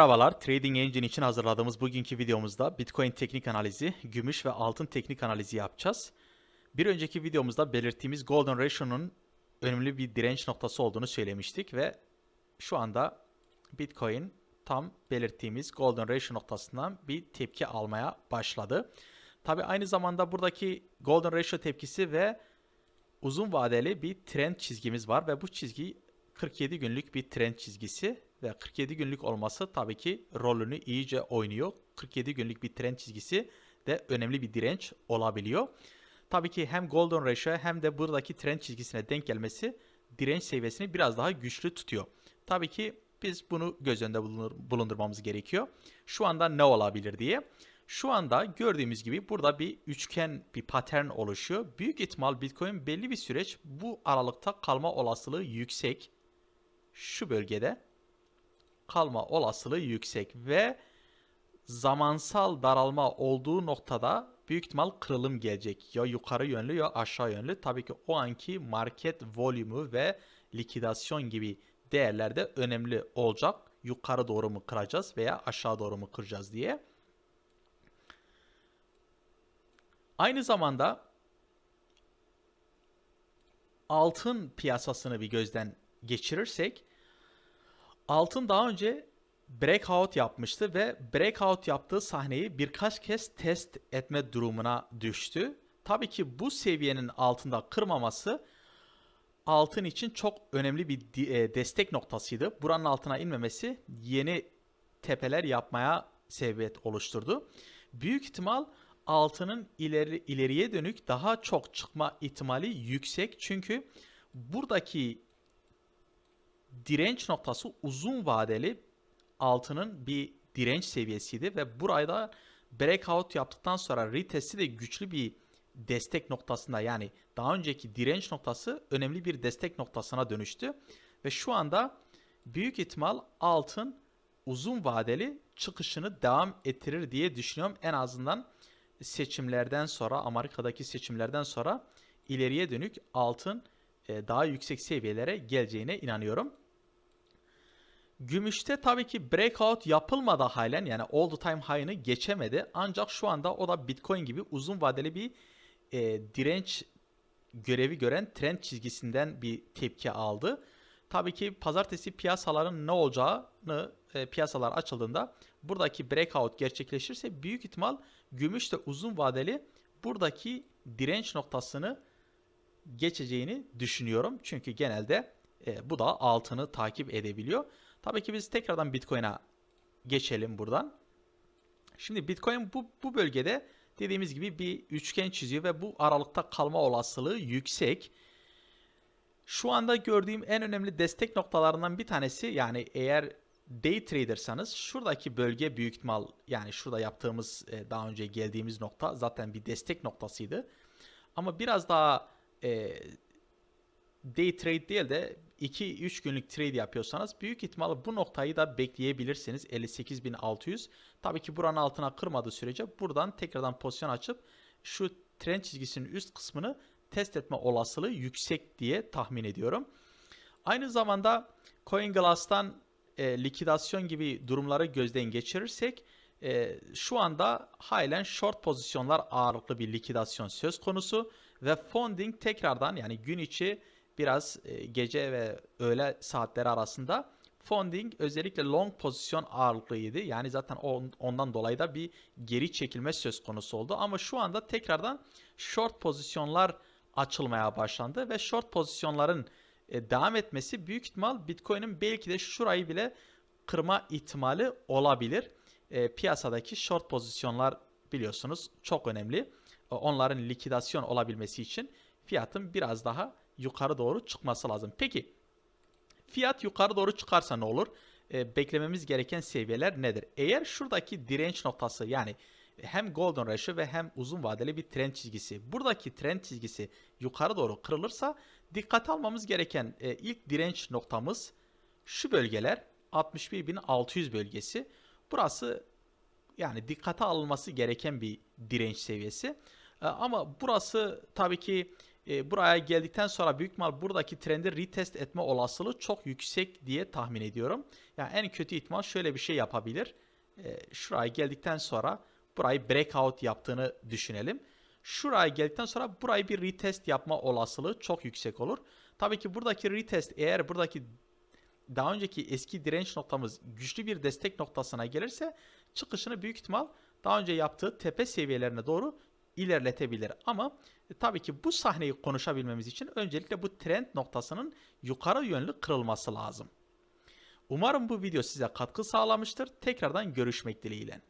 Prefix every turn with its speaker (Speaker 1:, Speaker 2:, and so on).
Speaker 1: Merhabalar, Trading Engine için hazırladığımız bugünkü videomuzda Bitcoin teknik analizi, gümüş ve altın teknik analizi yapacağız. Bir önceki videomuzda belirttiğimiz Golden Ratio'nun önemli bir direnç noktası olduğunu söylemiştik ve şu anda Bitcoin tam belirttiğimiz Golden Ratio noktasından bir tepki almaya başladı. Tabi aynı zamanda buradaki Golden Ratio tepkisi ve uzun vadeli bir trend çizgimiz var ve bu çizgi 47 günlük bir trend çizgisi ve 47 günlük olması tabii ki rolünü iyice oynuyor. 47 günlük bir trend çizgisi de önemli bir direnç olabiliyor. Tabii ki hem Golden Ratio hem de buradaki trend çizgisine denk gelmesi direnç seviyesini biraz daha güçlü tutuyor. Tabii ki biz bunu göz önünde bulundur- bulundurmamız gerekiyor. Şu anda ne olabilir diye. Şu anda gördüğümüz gibi burada bir üçgen bir patern oluşuyor. Büyük ihtimal Bitcoin belli bir süreç bu aralıkta kalma olasılığı yüksek. Şu bölgede kalma olasılığı yüksek ve zamansal daralma olduğu noktada büyük ihtimal kırılım gelecek. Ya yukarı yönlü ya aşağı yönlü. Tabii ki o anki market volümü ve likidasyon gibi değerlerde önemli olacak. Yukarı doğru mu kıracağız veya aşağı doğru mu kıracağız diye. Aynı zamanda altın piyasasını bir gözden geçirirsek altın daha önce breakout yapmıştı ve breakout yaptığı sahneyi birkaç kez test etme durumuna düştü. Tabii ki bu seviyenin altında kırmaması altın için çok önemli bir e, destek noktasıydı. Buranın altına inmemesi yeni tepeler yapmaya sebebiyet oluşturdu. Büyük ihtimal altının ileri ileriye dönük daha çok çıkma ihtimali yüksek. Çünkü buradaki direnç noktası uzun vadeli altının bir direnç seviyesiydi ve burada breakout yaptıktan sonra retesti de güçlü bir destek noktasında yani daha önceki direnç noktası önemli bir destek noktasına dönüştü ve şu anda büyük ihtimal altın uzun vadeli çıkışını devam ettirir diye düşünüyorum. En azından seçimlerden sonra Amerika'daki seçimlerden sonra ileriye dönük altın e, daha yüksek seviyelere geleceğine inanıyorum. Gümüşte tabii ki breakout yapılmadı halen yani all time high'ını geçemedi. Ancak şu anda o da Bitcoin gibi uzun vadeli bir e, direnç görevi gören trend çizgisinden bir tepki aldı. Tabii ki pazartesi piyasaların ne olacağını e, piyasalar açıldığında buradaki breakout gerçekleşirse büyük ihtimal gümüş de uzun vadeli buradaki direnç noktasını geçeceğini düşünüyorum. Çünkü genelde e, bu da altını takip edebiliyor. Tabii ki biz tekrardan Bitcoin'a geçelim buradan. Şimdi Bitcoin bu, bu bölgede dediğimiz gibi bir üçgen çiziyor ve bu aralıkta kalma olasılığı yüksek. Şu anda gördüğüm en önemli destek noktalarından bir tanesi yani eğer day tradersanız şuradaki bölge büyük ihtimal yani şurada yaptığımız e, daha önce geldiğimiz nokta zaten bir destek noktasıydı. Ama biraz daha e, day trade değil de 2-3 günlük trade yapıyorsanız büyük ihtimalle bu noktayı da bekleyebilirsiniz. 58.600. Tabii ki buranın altına kırmadığı sürece buradan tekrardan pozisyon açıp şu trend çizgisinin üst kısmını test etme olasılığı yüksek diye tahmin ediyorum. Aynı zamanda CoinGlass'tan e, likidasyon gibi durumları gözden geçirirsek e, şu anda halen short pozisyonlar ağırlıklı bir likidasyon söz konusu ve funding tekrardan yani gün içi biraz e, gece ve öğle saatleri arasında funding özellikle long pozisyon ağırlıklıydı. Yani zaten on- ondan dolayı da bir geri çekilme söz konusu oldu. Ama şu anda tekrardan short pozisyonlar açılmaya başlandı ve short pozisyonların e, devam etmesi büyük ihtimal Bitcoin'in belki de şurayı bile kırma ihtimali olabilir. E, piyasadaki short pozisyonlar biliyorsunuz çok önemli. Onların likidasyon olabilmesi için fiyatın biraz daha yukarı doğru çıkması lazım. Peki fiyat yukarı doğru çıkarsa ne olur? E, beklememiz gereken seviyeler nedir? Eğer şuradaki direnç noktası yani hem golden ratio ve hem uzun vadeli bir trend çizgisi. Buradaki trend çizgisi yukarı doğru kırılırsa dikkate almamız gereken e, ilk direnç noktamız şu bölgeler 61.600 bölgesi. Burası yani dikkate alınması gereken bir direnç seviyesi. E, Ama burası tabii ki e, buraya geldikten sonra büyük ihtimal buradaki trendi retest etme olasılığı çok yüksek diye tahmin ediyorum. Yani en kötü ihtimal şöyle bir şey yapabilir. E, şuraya geldikten sonra burayı breakout yaptığını düşünelim. Şuraya geldikten sonra burayı bir retest yapma olasılığı çok yüksek olur. Tabii ki buradaki retest eğer buradaki daha önceki eski direnç noktamız güçlü bir destek noktasına gelirse çıkışını büyük ihtimal daha önce yaptığı tepe seviyelerine doğru ilerletebilir. Ama e, tabii ki bu sahneyi konuşabilmemiz için öncelikle bu trend noktasının yukarı yönlü kırılması lazım. Umarım bu video size katkı sağlamıştır. Tekrardan görüşmek dileğiyle.